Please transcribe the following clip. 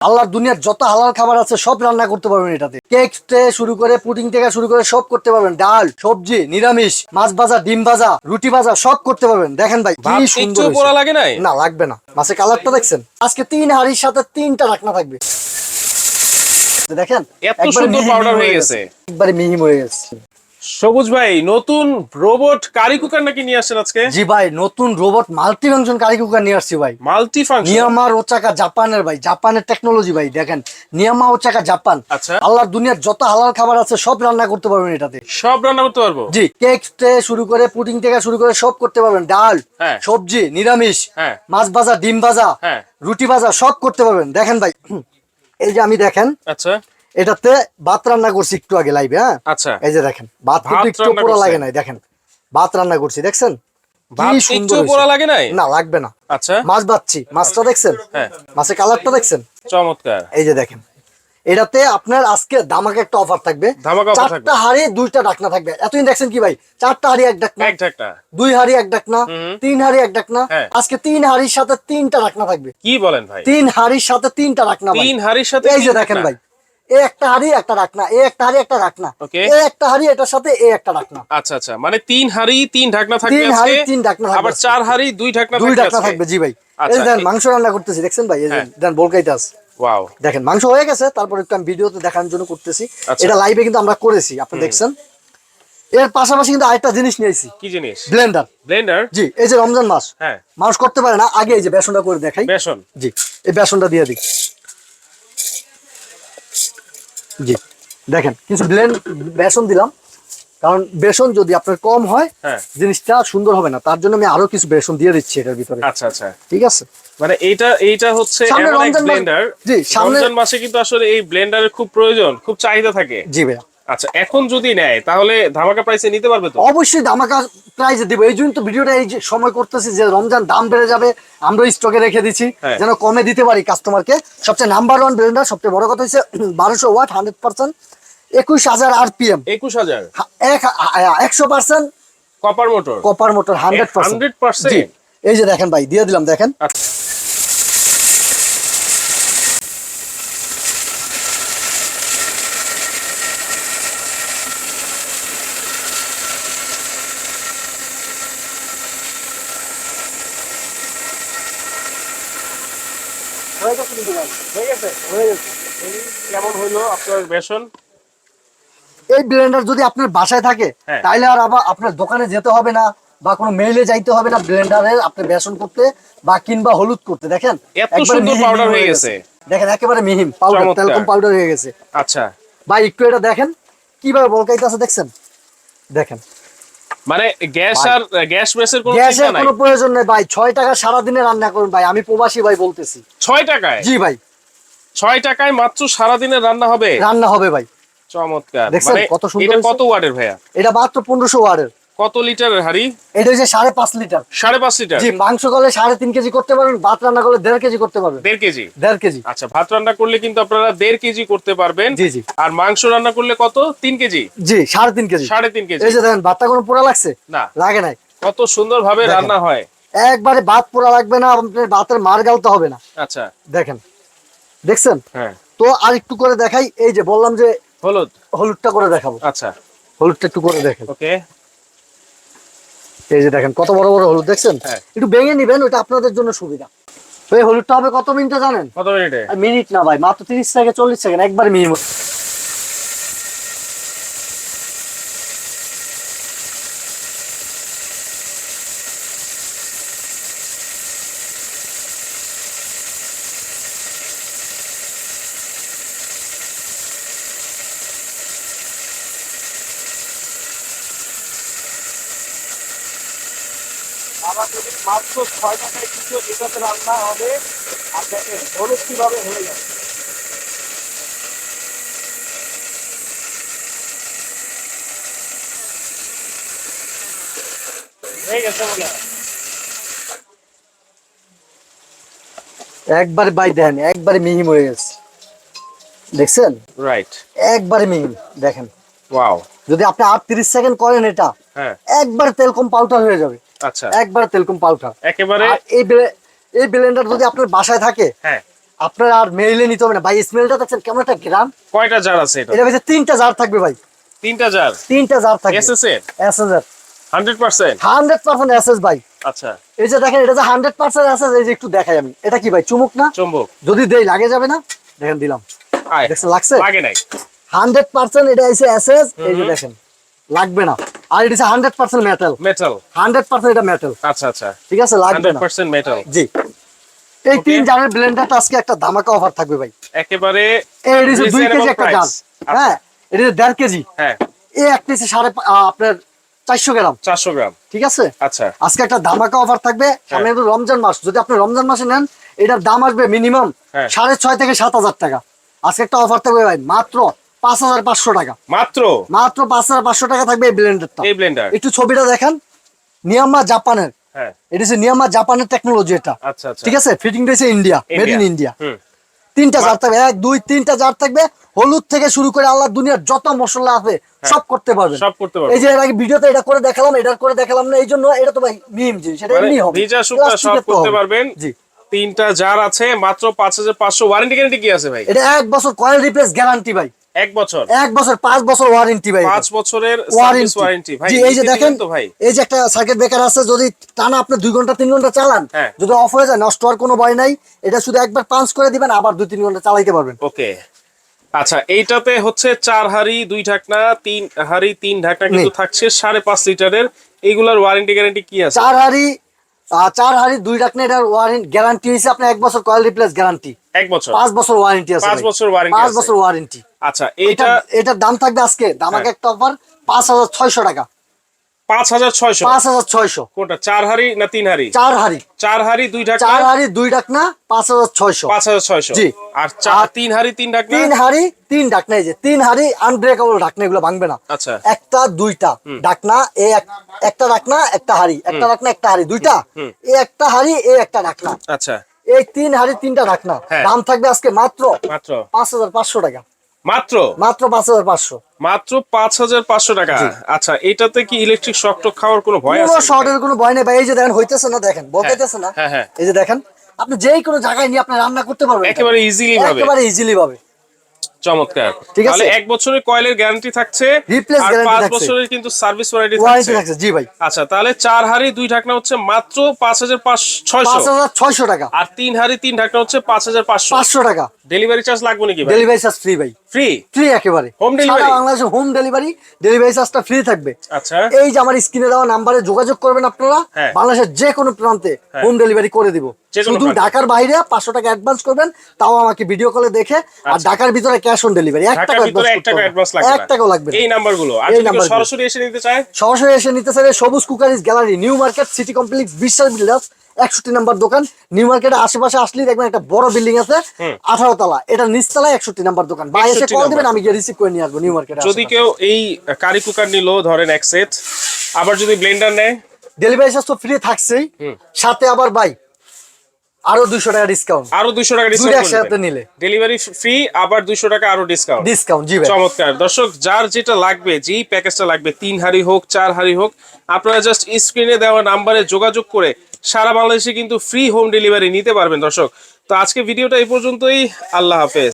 আল্লাহর দুনিয়ার যত হালাল খাবার আছে সব রান্না করতে পারবেন এটাতে। কেক থেকে শুরু করে পুডিং থেকে শুরু করে সব করতে পারবেন। ডাল সবজি নিরামিষ মাছ ভাজা ডিম ভাজা রুটি ভাজা সব করতে পারবেন। দেখেন ভাই কি সুন্দর লাগে না লাগবে না। মাছের কালারটা দেখছেন? আজকে তিন হাড়ির সাথে তিনটা রাখনা থাকবে। দেখেন এত সুন্দর মিহি মিহি হয়ে গেছে। একবারে মিহিম হয়ে গেছে। সবুজ ভাই নতুন রোবট কারি কুকার নাকি নিয়ে আসছেন আজকে? জি ভাই নতুন robot multi function curry cooker নিয়ে আসছি ভাই। মাল্টি ফাংশন নিয়ামার ওচাকা জাপানের ভাই জাপানের টেকনোলজি ভাই দেখেন। নিয়ামা ওচাকা জাপান আচ্ছা। আল্লাহর দুনিয়ার যত হালাল খাবার আছে সব রান্না করতে পারবেন এটাতে। সব রান্না করতে পারব? জি কেক থেকে শুরু করে পুডিং থেকে শুরু করে সব করতে পারবেন। ডাল হ্যাঁ। সবজি নিরামিষ হ্যাঁ। মাছ ভাজা ডিম ভাজা হ্যাঁ। রুটি ভাজা সব করতে পারবেন। দেখেন ভাই এই যে আমি দেখেন। আচ্ছা। এটাতে ভাত রান্না করছি একটু আগে লাইভে হ্যাঁ? আচ্ছা। এই যে দেখেন ভাত কিন্তু একটু পোড়া লাগে নাই দেখেন। ভাত রান্না করছি দেখছেন? ভাত একটু পোড়া লাগে নাই? না লাগবে না। আচ্ছা। মাছ বাচ্ছি মাছটা দেখছেন? হ্যাঁ। মাছের কালারটা দেখছেন? চমৎকার। এই যে দেখেন। এটাতে আপনার আজকে দামাকে একটা অফার থাকবে। ধামাকা। চারটা হাড়ি দুইটা ডাকনা থাকবে। এতদিন দেখছেন কি ভাই? চারটা হাড়ি এক ডাকনা। দুই হাড়ি এক ডাকনা। তিন হাড়ি এক ডাকনা। হ্যাঁ। আজকে তিন হাড়ির সাথে তিনটা ডাকনা থাকবে। কি বলেন ভাই? তিন হাড়ির সাথে তিনটা ডাকনা তিন হাড়ির সাথে এই যে দেখেন ভাই। এ একটা হাড়ি একটা এ একটা হাড়ি একটা এ একটা হাড়ি এটার সাথে এ একটা আচ্ছা আচ্ছা। মানে তিন হাড়ি তিন ঢাকনা থাকবে তিন হাঁড়ি, তিন ঢাকনা থাকবে আবার চার হাড়ি দুই ঢাকনা দুই আজকে। থাকবে জি ভাই। এই আচ্ছা, দেখেন মাংস রান্না করতেছি দেখছেন ভাই? এই হ্যাঁ। বলকাইতাস ওয়াও দেখেন মাংস হয়ে গেছে তারপর একটু আমি ভিডিওতে দেখানোর জন্য করতেছি। আচ্ছা। এটা লাইভে কিন্তু আমরা করেছি আপনি দেখছেন। এর পাশাপাশি কিন্তু আরেকটা জিনিস নিয়েছি কি জিনিস? ব্লেন্ডার ব্লেন্ডার জি এই যে রমজান মাস। হ্যাঁ। মানুষ করতে পারে না আগে এই যে বেসনটা করে দেখাই। বেসন। জি এই বেসনটা দিয়ে দিই। জি। দেখেন কিছু ব্লেন্ড বেসন দিলাম। কারণ বেসন যদি আপনার কম হয় হ্যাঁ। জিনিসটা সুন্দর হবে না। তার জন্য আমি আরও কিছু বেসন দিয়ে দিচ্ছি এটার ভিতরে। আচ্ছা আচ্ছা। ঠিক আছে? মানে এইটা এইটা হচ্ছে সামনে রমজান ব্লেন্ডার জি, সামনে- রমজান মাসে কিন্তু আসলে এই ব্লেন্ডারের খুব প্রয়োজন খুব চাহিদা থাকে। জি ভাইয়া। আচ্ছা এখন যদি নেয় তাহলে ধামাকা প্রাইসে নিতে পারবে তো? অবশ্যই ধামাকা প্রাইজে দিব। এই জন্য তো ভিডিওটা এই যে সময় করতেছি যে রমজান দাম বেড়ে যাবে আমরা স্টকে রেখে দিচ্ছি হ্যাঁ। যেন কমে দিতে পারি কাস্টমারকে সবচেয়ে নাম্বার ওয়ান ব্লেন্ডার সবচেয়ে বড় কথা হচ্ছে বারোশো ওয়াট হান্ড্রেড পার্সেন্ট একুশ হাজার আর পি এম একুশ হাজার একশো percent copper motor copper motor hundred percent 100% এই যে দেখেন ভাই দিয়ে দিলাম দেখেন। আচ্ছা। হয়ে গেছে হয়ে গেছে কেমন হইল আপনার বেসন এই ব্লেন্ডার যদি আপনার বাসায় থাকে হ্যাঁ। তাইলে আর আবার আপনার দোকানে যেতে হবে না বা কোনো মেইলে যাইতে হবে না ব্লেন্ডারে আপনি বেসন করতে বা কিংবা হলুদ করতে। দেখেন এত সুন্দর মিহি হয়ে গেছে। দেখেন একেবারে মিহিম পাউডার তেলকম পাউডার হয়ে গেছে। আচ্ছা। ভাই একটু এটা দেখেন কীভাবে বলকাইতেছে দেখছেন? দেখেন। মানে গ্যাস আর গ্যাস মেসের কোনো গ্যাসের কোনো প্রয়োজন নেই ভাই। ছয় টাকা সারাদিনে রান্না করুন ভাই। আমি প্রবাসী ভাই বলতেছি। ছয় টাকায়? জি ভাই। ছয় টাকায় মাত্র সারাদিনের রান্না হবে? রান্না হবে ভাই। চমৎকার। মানে কত সুন্দর এটা কত ওয়াটের ভাইয়া? এটা মাত্র পনেরোশো ওয়ার্ডের কত লিটারের হাড়ি? এটা হচ্ছে সাড়ে পাঁচ লিটার। সাড়ে পাঁচ লিটার? জি মাংস করলে সাড়ে তিন কেজি করতে পারবেন ভাত রান্না করলে দেড় কেজি করতে পারবেন। দেড় কেজি? দেড় কেজি। আচ্ছা ভাত রান্না করলে কিন্তু আপনারা দেড় কেজি করতে পারবেন। জি, জি। আর মাংস রান্না করলে কত? তিন কেজি? জি সাড়ে তিন কেজি। সাড়ে তিন কেজি। এই যে দেখেন ভাতটা কোনো পোড়া লাগছে? না। লাগে নাই। কত সুন্দর ভাবে রান্না হয়। একবারে ভাত পোড়া লাগবে না আপনার ভাতের মার গালতে হবে না। আচ্ছা। দেখেন। দেখছেন? হ্যাঁ। তো আর একটু করে দেখাই এই যে বললাম যে হলুদ। হলুদটা করে দেখাবো। আচ্ছা। হলুদটা একটু করে দেখেন। ওকে। এই যে দেখেন কত বড় বড় হলুদ দেখছেন? হ্যাঁ। একটু ভেঙে নিবেন ওইটা আপনাদের জন্য সুবিধা। ওই এই হলুদটা হবে কত মিনিটে জানেন? কত মিনিটে? মিনিট না ভাই মাত্র তিরিশ থেকে চল্লিশ সেকেন্ড একবার মিনিমাম। আবার যদি মাত্র ছয় টাকায় কিছু এটাতে রান্না হবে আর দেখেন হলুদ কীভাবে হয়ে যাবে। একবারে বাই দেন একবারে মিহিম হয়ে গেছে। দেখছেন? রাইট একবারে মিহিম দেখেন। ওয়াও যদি আপনি আট তিরিশ সেকেন্ড করেন এটা হ্যাঁ। একবারে তেলকম পাউডার হয়ে যাবে। আচ্ছা। একবারে তেলকম পাউডার একেবারে এই এই ব্লেন্ডার যদি আপনার বাসায় থাকে হ্যাঁ। আপনার আর মেইলে নিতে হবে না। ভাই স্মেলটা দেখছেন কেমন একটা গ্রাম? কয়টা জার আছে এটা? এটা ভিতরে তিনটা জার থাকবে ভাই। তিনটা জার তিনটা জার থাকবে। এসএস এর? S S percent hundred percent S S ভাই। আচ্ছা। এই যে দেখেন এটা যে হান্ড্রেড পার্সেন্ট এসএস এই যে একটু দেখাই আমি। এটা কি ভাই চুমুক না? চুম্বক যদি দেই লাগে যাবে না? দেখেন দিলাম। আয়। দেখছেন লাগছে? লাগে নাই। হান্ড্রেড পার্সেন্ট এটা এসে এসএস এই যে দেখেন লাগবে না। আর এটা hundred percent metal metal hundred percent এটা মেটাল আচ্ছা আচ্ছা। ঠিক আছে লাগবে হান্ড্রেড পার্সেন্ট মেটাল জি। এই তিন জারের ব্লেন্ডারটা আজকে একটা ধামাকা অফার থাকবে ভাই। একেবারে এই এটা হচ্ছে দুই কেজি একটা. জার। আচ্ছা। হ্যাঁ এটা হচ্ছে দেড় কেজি। হ্যাঁ। এই একটা হচ্ছে সাড়ে আপনার চারশো গ্রাম। চারশো গ্রাম। ঠিক আছে? আচ্ছা। আজকে একটা ধামাকা অফার থাকবে। হ্যাঁ। সামনে কিন্তু রমজান মাস। যদি আপনি রমজান মাসে নেন এটার দাম আসবে মিনিমাম হ্যাঁ। সাড়ে ছয় থেকে সাত হাজার টাকা। আজকে একটা অফার থাকবে ভাই মাত্র পাঁচ হাজার পাঁচশো টাকা। মাত্র? মাত্র পাঁচ হাজার পাঁচশো টাকা থাকবে এই ব্লেন্ডারটা এই ব্লেন্ডার একটু ছবিটা দেখেন। নিয়ামা জাপানের। হ্যাঁ। এটা হচ্ছে নিয়ামা জাপানের টেকনোলজি এটা। আচ্ছা আচ্ছা। ঠিক আছে? ফিটিং রয়েছে ইন্ডিয়া মেড ইন ইন্ডিয়া তিনটা জার থাকবে। এক দুই তিনটা জার থাকবে। হলুদ থেকে শুরু করে আল্লাহ দুনিয়ার যত মশলা আছে সব করতে পারবেন। হ্যাঁ। সব করতে পারবেন। এই যে এর আগে ভিডিওতে এটা করে দেখালাম এটা করে দেখালাম না এই জন্য এটা তো ভাই মিম জিনিস এটা মানে এমনি হবে। ভিজা শুকনা সব করতে পারবেন। জি। তিনটা জার আছে মাত্র পাঁচ হাজার পাঁচশো। ওয়ারেন্টি গ্যারেন্টি কি আছে ভাই? এটা এক বছর কয়েল রিপ্লেস গ্যারান্টি ভাই। এক বছর। এক বছর পাঁচ বছর ওয়ারেন্টি ভাই পাঁচ বছরের সার্ভিস ওয়ারেন্টি ভাই এই যে দেখেন তো ভাই। এই যে একটা সার্কিট ব্রেকার আছে যদি টানা আপনি দুই ঘণ্টা তিন ঘণ্টা চালান। যদি অফ হয়ে যায় নষ্ট হওয়ার কোনো ভয় নাই। এটা শুধু একবার পাঞ্চ করে দিবেন আবার দুই তিন ঘণ্টা চালাইতে পারবেন। ওকে। আচ্ছা এইটাতে হচ্ছে চার হাড়ি দুই ঢাকনা তিন হাড়ি তিন ঢাকনা কিন্তু থাকছে সাড়ে পাঁচ লিটারের। এইগুলার ওয়ারেন্টি গ্যারেন্টি কি আছে? চার হাড়ি চার হাড়ি দুই ডাকনা এটার ওয়ারেন্টি গ্যারান্টি হয়েছে আপনার এক বছর কয়েল রিপ্লেস গ্যারান্টি এক বছর। পাঁচ বছর ওয়ারেন্টি আছে পাঁচ বছর warranty পাঁচ বছর ওয়ারেন্টি আচ্ছা এটা এটার দাম থাকবে আজকে। দামাকে হ্যাঁ। একটা অফার পাঁচ হাজার ছয়শো টাকা। পাঁচ হাজার ছয়শো? পাঁচ হাজার ছয়শো। কোনটা চার হাড়ি না তিন হাড়ি? চার হাড়ি। চার হাড়ি দুই ঢাকনা? চার হাড়ি দুই ডাকনা পাঁচ হাজার ছয়শো। পাঁচ হাজার ছয়শো? জি। আর চার তিন হাড়ি তিন ঢাকনা? তিন হাড়ি তিন ডাকনা এই যে তিন হাড়ি আনব্রেকেবল ডাকনা এগুলো ভাঙবে না। আচ্ছা। একটা দুইটা। ডাকনা এ এক- একটা ডাকনা একটা হাড়ি। একটা ডাকনা একটা হাড়ি। দুইটা? এ একটা হাড়ি এ একটা ডাকনা আচ্ছা। এই তিন হাড়ি তিনটা ডাকনা হ্যাঁ। দাম থাকবে আজকে মাত্র মাত্র। পাঁচ হাজার পাঁচশো টাকা। মাত্র? মাত্র পাঁচ হাজার পাঁচশো। মাত্র পাঁচ হাজার পাঁচশো টাকা। আচ্ছা এটাতে কি ইলেকট্রিক শক টক খাওয়ার কোনো ভয় আছে শর্টের কোনো ভয় নেই ভাই এই যে দেখেন হইতেছে না দেখেন বলতেছে না। হ্যাঁ, হ্যাঁ। এই যে দেখেন আপনি যেই কোনো জায়গায় নিয়ে আপনি রান্না করতে পারবেন একেবারে ইজিলি ভাবে। একেবারে ইজিলি ভাবে। চমৎকার। ঠিক আছে। এক বছরের কয়েলের গ্যারান্টি থাকছে guarantee পাঁচ বছরের কিন্তু সার্ভিস ওয়ারেন্টি থাকছে। থাকছে জি ভাই। আচ্ছা তাহলে চার হাড়ি দুই ঢাকনা হচ্ছে মাত্র পাঁচ হাজার পাঁচ ছয়শো পাঁচ হাজার ছয়শো টাকা। আর তিন হাড়ি তিন ঢাকনা হচ্ছে পাঁচ হাজার পাঁচশো। পাঁচশো টাকা। ডেলিভারি চার্জ লাগবে নাকি ভাই? ডেলিভারি চার্জ ফ্রি ভাই। ফ্রি ফ্রি একেবারে। Home delivery? সারা বাংলাদেশে হোম ডেলিভারি ডেলিভারি চার্জটা ফ্রি থাকবে। আচ্ছা। এই যে আমার স্ক্রিনে দেওয়া নাম্বারে যোগাযোগ করবেন আপনারা। হ্যাঁ। বাংলাদেশের যে কোনো প্রান্তে হোম ডেলিভারি করে দিব। শুধু। ঢাকার বাইরে পাঁচশো টাকা অ্যাডভান্স করবেন তাও আমাকে ভিডিও কলে দেখে আর ঢাকার ভিতরে ক্যাশ অন ডেলিভারি এক আচ্ছা। টাকা অ্যাডভান্স লাগবে এক টাকাও লাগবে এই নাম্বারগুলো এই নাম্বারগুলো। সরাসরি এসে নিতে চায়? সরাসরি এসে নিতে চাইলে Sabuj cookeries gallery New Market city complex Biswas builders একষট্টি নাম্বার দোকান। নিউ মার্কেটের আশেপাশে আসলেই দেখবেন একটা বড় বিল্ডিং আছে আঠারো তলা। এটা নিচতলায় একষট্টি নাম্বার দোকান। বা এসে কল দিবেন আমি গিয়ে রিসিভ করে নিয়ে আসব নিউ মার্কেটে যদি কেউ এই কারি কুকার নিল ধরেন এক সেট আবার যদি ব্লেন্ডার নেয়? ডেলিভারি চার্জ তো ফ্রি থাকছেই। সাথে আবার বাই আরও টাকা ডিসকাউন্ট আরও টাকা ডিসকাউন্ট একসাথে নিলে। ডেলিভারি ফ্রি আবার টাকা আরও ডিসকাউন্ট ডিসকাউন্ট জি ভাই। চমৎকার। দর্শক যার যেটা লাগবে যেই প্যাকেজটা লাগবে তিন হাড়ি হোক চার হাড়ি হোক আপনারা জাস্ট স্ক্রিনে দেওয়া নাম্বারে যোগাযোগ করে সারা বাংলাদেশে কিন্তু ফ্রি হোম ডেলিভারি নিতে পারবেন দর্শক। তো আজকে ভিডিওটা এই পর্যন্তই। আল্লাহ হাফেজ।